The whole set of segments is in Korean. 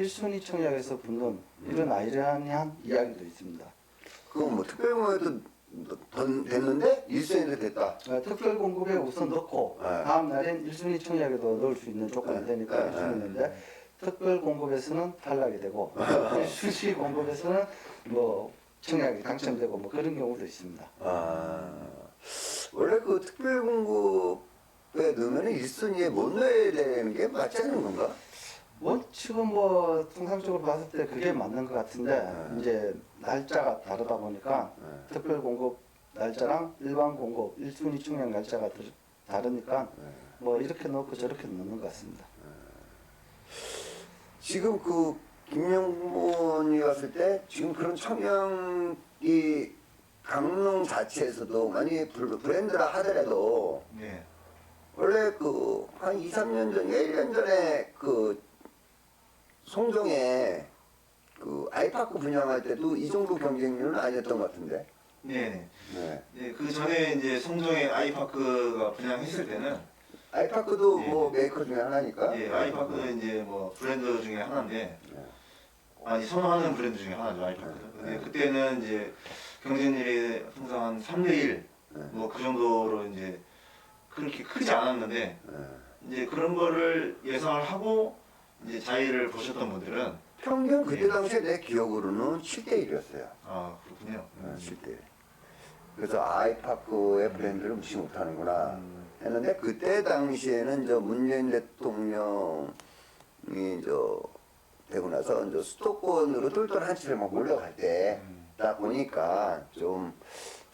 1순위 청약에서 붙는 이런 아이러니한 이야기도 있습니다. 그건 뭐 특별공에도 던 됐는데 일선에도 됐다. 어, 특별 공급에 우선 넣고 네. 다음 날엔 1순위 청약에도 넣을 수 있는 조건이 네. 되니까 네. 1순위인데 특별 공급에서는 탈락이 되고 1순위 공급에서는 뭐 청약이 당첨되고 뭐 그런 경우도 있습니다. 아 원래 그 특별 공급에 넣으면 일선위에 못 넣어야 되는 게 맞지 않은 건가? 원칙은 뭐 통상적으로 봤을 때 그게 맞는 것 같은데 네. 이제 날짜가 다르다 보니까 네. 특별 공급 날짜랑 일반 공급 1순위 청약 날짜가 들- 다르니까 네. 뭐 이렇게 넣고 저렇게 넣는 것 같습니다. 지금 그 김영문이 갔을 때 지금 그런 청량이 강릉 자체에서도 많이 불- 브랜드라 하더라도 네. 원래 그 한 2, 3년 전, 1년 전에 그 송정에 그 아이파크 분양할 때도 이 정도 경쟁률은 아니었던 것 같은데. 네. 네. 네. 그 전에 이제 송정의 아이파크가 분양했을 때는 아이파크도 예. 뭐 메이커 중에 하나니까. 예, 아이파크는 이제 뭐 브랜드 중에 하나인데 네. 많이 선호하는 브랜드 중에 하나죠 아이파크. 근데 그때는 이제 경쟁률이 항상 한 3대 1, 네. 뭐 그 정도로 이제 그렇게 크지 않았는데 네. 이제 그런 거를 예상을 하고 이제 자의를 보셨던 분들은 평균 그때 예. 당시에 내 기억으로는 7대 1이었어요. 아 그렇군요. 어, 7대 1. 그래서 아이파크의 브랜드를 무시 못하는구나 음, 했는데 그때 당시에는 저 문재인 대통령이 저 되고 나서 이제 수도권으로 똘똘 한치를 막 몰려갈 때 음. 딱 보니까 좀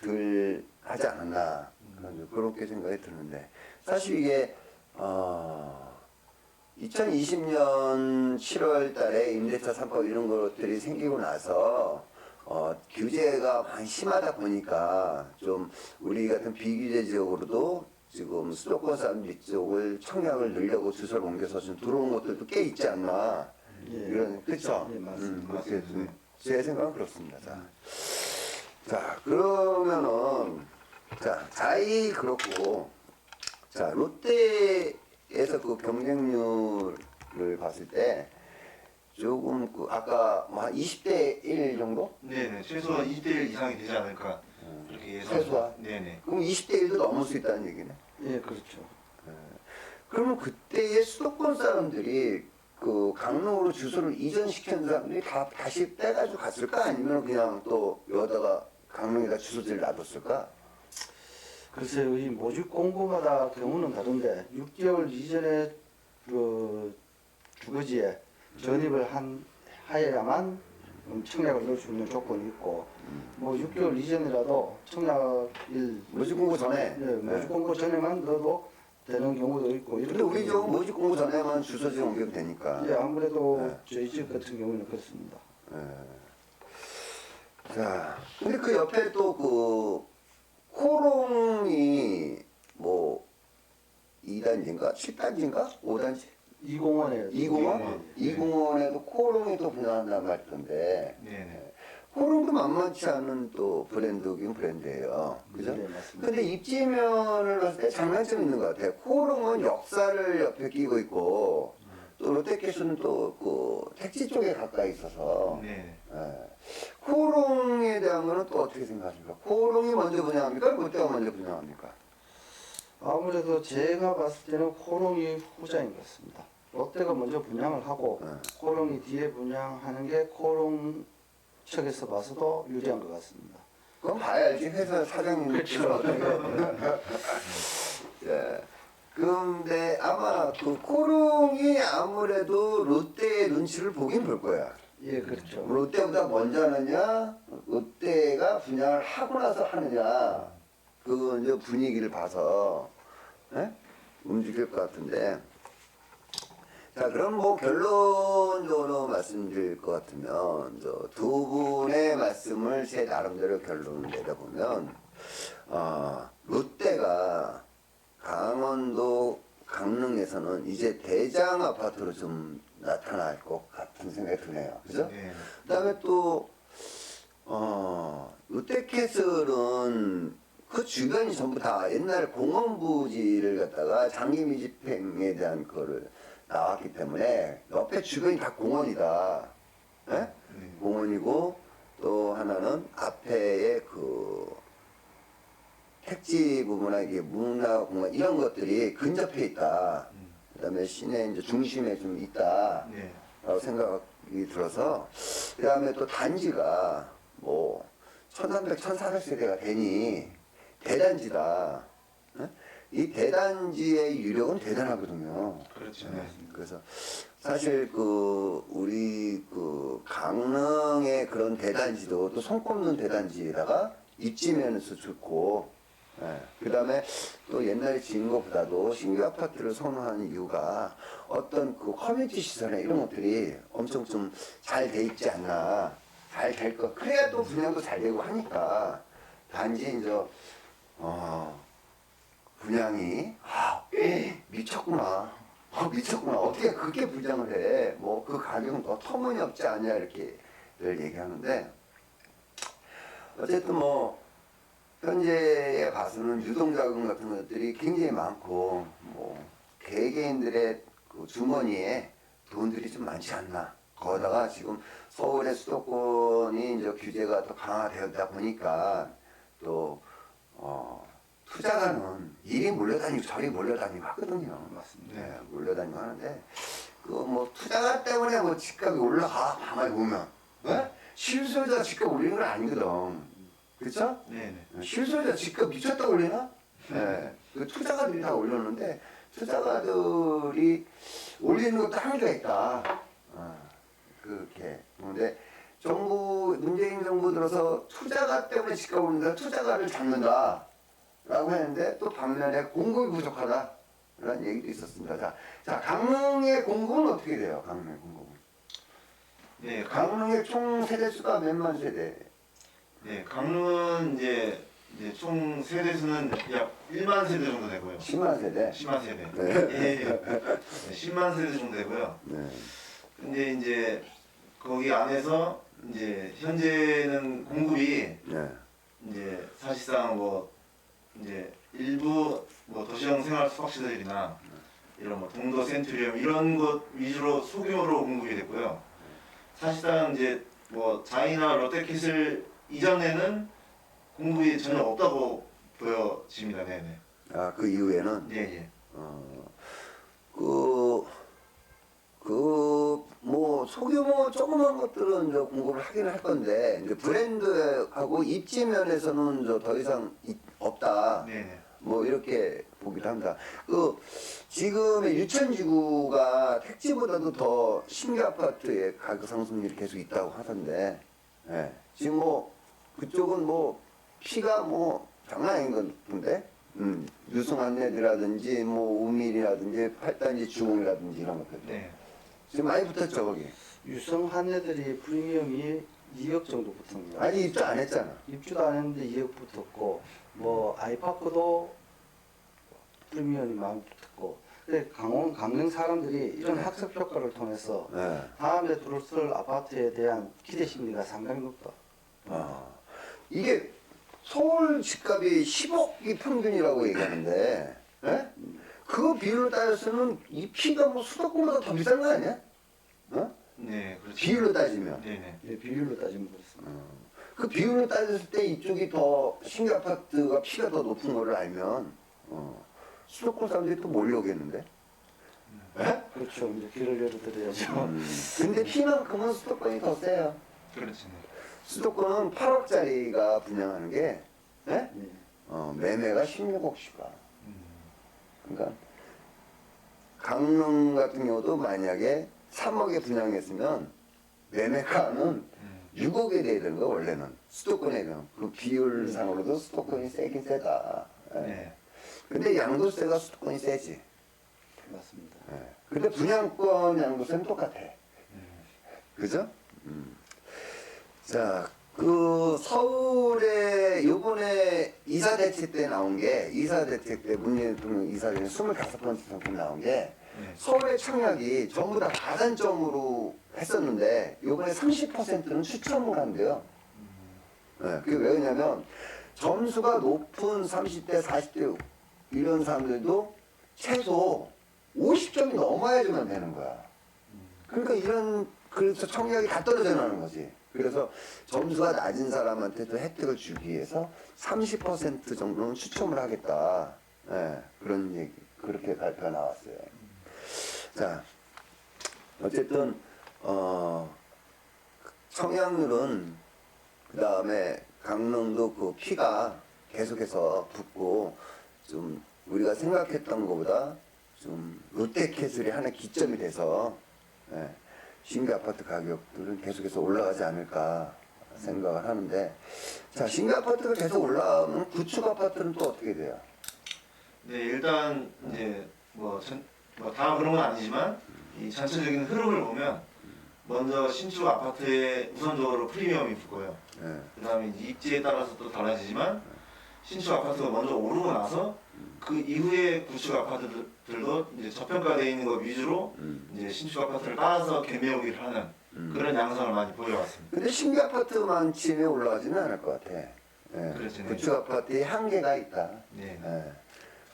덜 하지 않았나 그런- 그렇게 생각이 드는데 사실 이게 어 2020년 7월 달에 임대차 3법 이런 것들이 생기고 나서 어, 규제가 많이 심하다 보니까 좀 우리 같은 비규제 지역으로도 지금 수도권 사람들 쪽을 청약을 늘려고 주소를 옮겨서 좀 들어온 것들도 꽤 있지 않나 예. 이런 그렇죠? 예, 맞습니다. 그렇게 좀제 생각은 그렇습니다. 자, 자 그러면은 자 자이 그렇고 자 롯데 에서 그 경쟁률을 봤을 때 조금 그 아까 뭐 한 20대 1 정도? 네네 최소 2대 1 이상이 되지 않을까 그렇게 예상. 최소한? 네네. 그럼 20대 1도 넘을 수 있다는 얘기네. 예, 그렇죠. 그러면 그때의 수도권 사람들이 그 강릉으로 주소를 이전시킨 사람들이 다 다시 떼가지고 갔을까? 아니면 그냥 또 여기다가 강릉에다 주소지를 놔뒀을까? 글쎄요, 이 모집 공고마다 경우는 다른데 6개월 이전에 그 주거지에 전입을 한 하여야만 음, 청약을 넣을 수 있는 조건이 있고 뭐 6개월 이전이라도 청약일 모집 공고 전에. 네, 모집 공고 전에만 넣어도 되는 경우도 있고 근데 우리 저 모집 공고 전에만 주소지 옮기면 되니까. 예, 아무래도 네. 저희 집 같은 경우는 그렇습니다. 자, 근데 그 옆에 또 그 코롱이 뭐 2단지인가 7단지인가 5단지? 이 공원에 이 공원? 네. 이공원에도 코롱이 또 분양한다는 말 있던데 네네. 코롱도 만만치 않은 또 브랜드긴 브랜드예요. 그죠? 네, 맞습니다. 근데 입지면을 봤을 때 장단점이 있는 것 같아요. 코롱은 역사를 옆에 끼고 있고 또 롯데캐슬은 또그 택지 쪽에 가까이 있어서 네. 예. 코롱에 대한 거는 또 어떻게 생각하십니까? 코롱이 먼저 분양합니까? 롯데가 먼저 분양합니까? 아무래도 제가 봤을 때는 코롱이 후자인 것 같습니다. 롯데가 먼저 분양을 하고 네. 코롱이 뒤에 분양하는 게 코롱 측에서 봐서도 유리한 것 같습니다. 그건 봐야 알지. 회사 사장님. 그렇죠. 예. 근데 아마 그 코롱이 아무래도 롯데의 눈치를 보긴 볼 거야. 예, 그렇죠. 롯데보다 먼저 하느냐, 롯데가 분양을 하고 나서 하느냐, 그 이제 분위기를 봐서 예? 움직일 것 같은데. 자, 그럼 뭐 결론적으로 말씀드릴 것 같으면 저두 분의 말씀을 제 나름대로 결론을 내려보면 아 롯데가 강원도 강릉에서는 이제 대장 아파트로 좀 나타날 것 같은 생각이 드네요. 그죠? 네. 그 다음에 또 어, 롯데캐슬은 그 주변이 전부 다 옛날 공원 부지를 갖다가 장기 미 집행에 대한 거를 나왔기 때문에 옆에 주변이 다 공원이다. 예? 네. 공원이고 또 하나는 앞에의 그 택지 부분이나 이게 문화공원 이런 것들이 근접해 있다. 음. 그다음에 시내 이제 중심에 좀 있다. 네. 라고 생각이 들어서 그다음에 또 단지가 뭐 1300, 1400세대가 되니 대단지다. 예? 이 대단지의 유력은 대단하거든요. 그렇죠. 네. 그래서 사실 그 우리 그 강릉의 그런 대단지도 또 손꼽는 대단지에다가 입지면에서 좋고 예. 그 다음에 또 옛날에 지은 것보다도 신규 아파트를 선호하는 이유가 어떤 그 커뮤니티 시설이나 이런 것들이 엄청 좀 잘 돼 있지 않나 잘될것 그래야 또 분양도 잘 되고 하니까 단지 이제 어 분양이 아 미쳤구나 아 미쳤구나 어떻게 그렇게 분양을 해 뭐 그 가격은 더 터무니없지 않냐 이렇게 늘 얘기하는데 어쨌든 뭐 현재에 봐서는 유동자금 같은 것들이 굉장히 많고 뭐 개개인들의 그 주머니에 돈들이 좀 많지 않나 거기다가 지금 서울의 수도권이 이제 규제가 더 강화되었다 보니까 또 어, 투자가는 이리 몰려다니고 저리 몰려다니고 하거든요. 맞습니다. 네, 몰려다니고 하는데 그 뭐 투자가 때문에 뭐 집값이 올라가 가만히 보면 네? 실소유자 집값 올리는 건 아니거든. 그렇죠? 네. 네. 실소유자 집값 미쳤다 올리나? 네. 그 투자가들이 다 올렸는데 투자가들이 올리는 것도 한계가 있다. 어, 그렇게. 근데 정부 문재인 정부 들어서 투자가 때문에 집값 오른다. 투자가를 잡는다. 라고 했는데 또 반면에 공급이 부족하다. 라는 얘기도 있었습니다. 자, 자 강릉의 공급은 어떻게 돼요? 강릉의 공급은. 네. 강, 강릉의 총 세대수가 몇만 세대? 네. 강릉은 이제 이제 총 세대 수는 약 1만 세대 정도 되고요. 10만 세대. 10만 세대. 네. 예, 예. 네, 10만 세대 정도 되고요. 네. 근데 이제 거기 안에서 이제 현재는 공급이 네. 이제 사실상 뭐 이제 일부 뭐 도시형 생활 숙박시설이나 이런 뭐 동도 센트리움 이런 것 위주로 소규모로 공급이 됐고요. 사실상 이제 뭐 자이나 롯데캐슬 이전에는 공급이 전혀 없다고 보여집니다. 네네. 아, 그 이후에는 예 예. 어, 그, 그, 뭐, 소규모 조그만 것들은 이제 공급을 하긴 할 건데, 이제 브랜드하고 입지 면에서는 이제 더 이상 이- 없다. 네네. 뭐, 이렇게 보기도 합니다. 그, 지금의 유천지구가 택지보다도 더 신규 아파트의 가격 상승률이 계속 있다고 하던데, 예. 지금 뭐, 그쪽은 뭐, 피가 뭐, 장난 아닌 것 같은데, 음, 유승한내들이라든지, 뭐, 우밀이라든지, 팔단지 주공이라든지 이런 것들. 네. 지금 많이 붙었죠, 거기. 유성 한 애들이 프리미엄이 2억 정도 붙습니다. 아니, 입주 안 했잖아. 입주도 안 했는데 2억 붙었고 뭐 아이파크도 프리미엄이 많이 붙었고 근데 강원 강릉 사람들이 이런 학습 효과를 통해서 예. 다음에 들어설 아파트에 대한 기대 심리가 상당히 높다. 아, 이게 서울 집값이 10억이 평균이라고 얘기하는데, 예? 그 비율로 따져서는 이 피가 뭐 수도권보다 더 비싼 거 아니야? 어? 네, 그렇죠. 비율로 따지면. 네네. 예, 비율로 따지면 그렇습니다. 그 비율로 따졌을 때 이쪽이 더 신규 아파트가 피가 더 높은 거를 알면 어, 수도권 사람들이 또 몰려오겠는데. 예? 그렇죠. 이제 길을 열어드려야죠. 음, 근데 피만큼은 수도권이 더 세요. 그렇죠. 네. 수도권은 8억짜리가 분양하는 게 예? 예. 어, 매매가 16억씩 가. 음. 그러니까 강릉 같은 경우도 만약에 3억에 분양했으면 매매가는 음. 6억에 돼야 되는 거 원래는 수도권에 비하면 그 비율상으로도 수도권이 세긴 세다. 예. 네. 근데 양도세가 수도권이 세지. 맞습니다. 예. 근데 분양권 양도세는 똑같아. 음. 그죠? 음. 자, 그 서울에 요번에 이사 대책 때 나온 게 이사 대책 때 문재인 대통령 이사 때 25번째 상품 나온 게 네. 서울의 청약이 전부 다 가산점으로 했었는데 요번에 30%는 추첨을 한대요. 네, 그게 왜 그러냐면 점수가 높은 30대, 40대 이런 사람들도 최소 50점이 넘어야지만 되는 거야. 그러니까 이런 그래서 청약이 다 떨어져 나는 거지. 그래서 점수가 낮은 사람한테도 혜택을 주기 위해서 30% 정도는 추첨을 하겠다. 예, 그런 얘기 그렇게 발표가 나왔어요. 자, 어쨌든 어 청약률은 그 다음에 강릉도 그 피가 계속해서 붙고 좀 우리가 생각했던 것보다 좀 롯데캐슬이 하나 기점이 돼서 예, 신규 아파트 가격들은 계속해서 올라가지 않을까 생각을 하는데 자 신규 아파트가 계속 올라가면 구축 아파트는 또 어떻게 돼요? 네, 일단 이제 뭐다 그런 건 아니지만 이 전체적인 흐름을 보면 먼저 신축 아파트에 우선적으로 프리미엄이 붙고요. 예, 그다음에 입지에 따라서 또 달라지지만 신축 아파트가 먼저 오르고 나서 그 이후에 구축 아파트들도 이제 저평가되어 있는 것 위주로 음, 이제 신축 아파트를 따라서 개매우기를 하는 음. 그런 양상을 많이 보여왔습니다. 근데 신규 아파트만 치에 올라가지는 않을 것 같아. 예, 그렇죠, 네. 구축 아파트에 한계가 있다. 네. 예.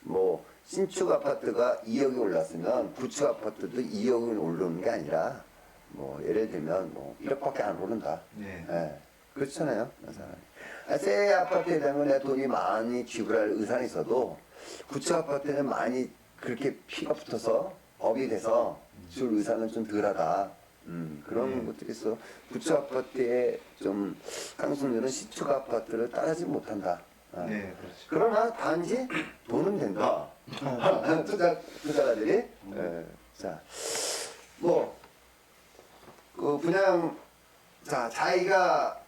뭐 신축 아파트가 2억이 올랐으면 구축 아파트도 2억이 오르는 게 아니라 뭐 예를 들면 뭐 1억밖에 안 오른다. 네. 예. 그렇잖아요. 그 사람이. 아, 새 아파트에 내 돈이 많이 지불할 의사는 있어도 구축 아파트는 많이 그렇게 피가 붙어서 업이 돼서 줄 의사는 좀 덜하다. 음, 그런 네. 것들이 있어. 구축 아파트의 좀 상승률은 신축 아파트를 따라지 못한다. 아. 네, 그렇죠. 그러나 단지 돈은 된다. 투자 투자가들이. 예. 자, 뭐, 그 분양 자 자기가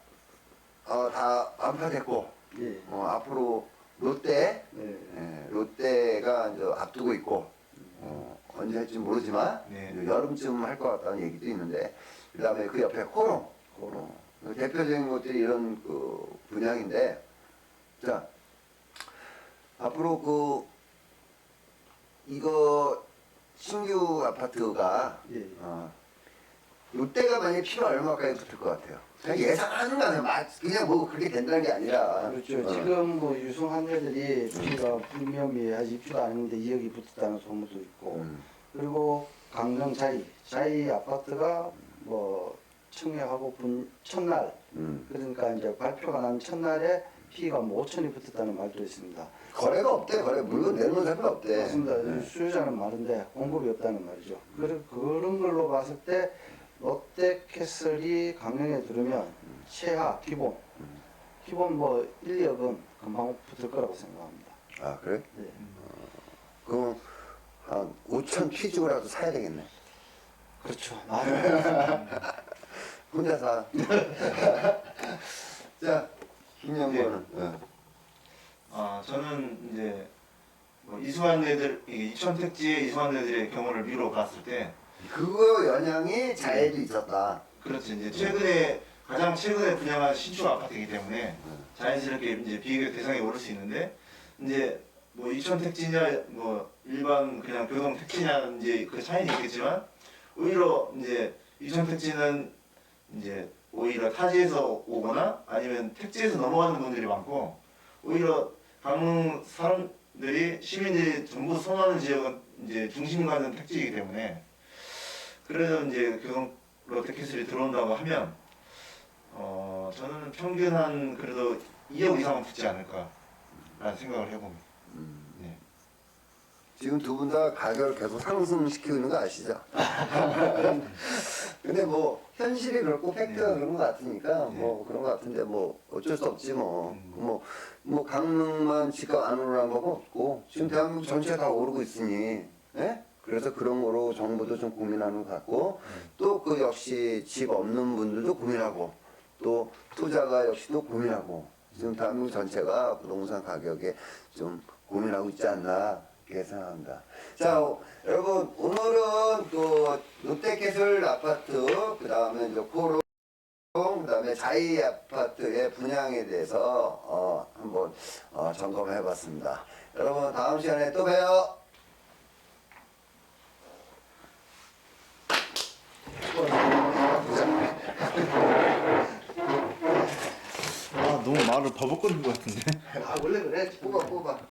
어, 다 완파됐고 예. 어, 앞으로 롯데 네. 예, 롯데가 이제 앞두고 있고 어, 언제 할지 모르지만 네. 이제 여름쯤 할 것 같다는 얘기도 있는데 그다음에 그 옆에 코롱 코롱. 어, 대표적인 것들이 이런 그 분양인데 자 앞으로 그 이거 신규 아파트가 예. 어, 롯데가 만약에 피가 얼마까지 붙을 것 같아요? 그냥 예상하는 거는 막 그냥 뭐 그렇게 된다는 게 아니라 그렇죠. 어. 지금 뭐 유승한 애들이 피가 프리미엄이 아직 입주가 아닌데 2억이 붙었다는 소문도 있고 음, 그리고 강릉 자이 자이 아파트가 뭐 청약하고 분 첫날 음. 그러니까 이제 발표가 난 첫날에 피가 뭐 5천이 붙었다는 말도 있습니다. 거래가 없대 거래 물건 내놓는 사람이 없대 맞습니다. 네. 수요자는 많은데 공급이 없다는 말이죠. 그래 그런 걸로 봤을 때 롯데 캐슬이 강릉에 들으면 최하 기본 기본 뭐 1, 2억은 금방 붙을 거라고 생각합니다. 아 그래? 네. 그럼 한 5천 퀴즈라도 사야 되겠네 그렇죠. 맞아요. 혼자 사. 자, 김영권은. 네. 아 저는 이제 뭐 이수한 애들 이 이천 택지의 이수한 애들의 경우를 미루어 봤을 때 그거 영향이 자해도 있었다. 그렇죠 이제 최근에 가장 최근에 분양한 신축 아파트이기 때문에 자연스럽게 이제 비교의 대상에 오를 수 있는데 이제 뭐 이천 택지냐 뭐 일반 그냥 교동 택지냐 이제 그 차이는 있겠지만 오히려 이제 이천 택지는 이제 오히려 타지에서 오거나 아니면 택지에서 넘어가는 분들이 많고 오히려 강릉 사람들이 시민들이 전부 선호하는 지역은 이제 중심 가는 택지이기 때문에 그래서 이제 교동 롯데캐슬이 들어온다고 하면 어 저는 평균 한 그래도 2억 이상은 붙지 않을까라는 생각을 해봅니다. 네. 지금 두 분 다 가격을 계속 상승시키고 있는 거 아시죠? 근데 뭐 현실이 그렇고 팩트가 네. 그런 것 같으니까 네. 뭐 그런 것 같은데 뭐 어쩔 수 없지 뭐. 음. 뭐, 뭐 강릉만 집값 안 오르는 거가 없고 지금 대한민국 전체가 다 오르고 있으니 예? 그래서 그런 거로 정부도 좀 고민하는 것 같고 또 그 역시 집 없는 분들도 고민하고 또 투자가 역시 또 고민하고 지금 대한민국 전체가 부동산 가격에 좀 고민하고 있지 않나 생각합니다. 자 어, 여러분 오늘은 또 롯데캐슬 아파트 그 다음에 이제 코로 그다음에 자이 아파트의 분양에 대해서 어, 한번 어, 점검해봤습니다. 여러분 다음 시간에 또 봬요. 아 너무 말을 버벅거리는 것 같은데. 아 원래 그래 뽑아 뽑아.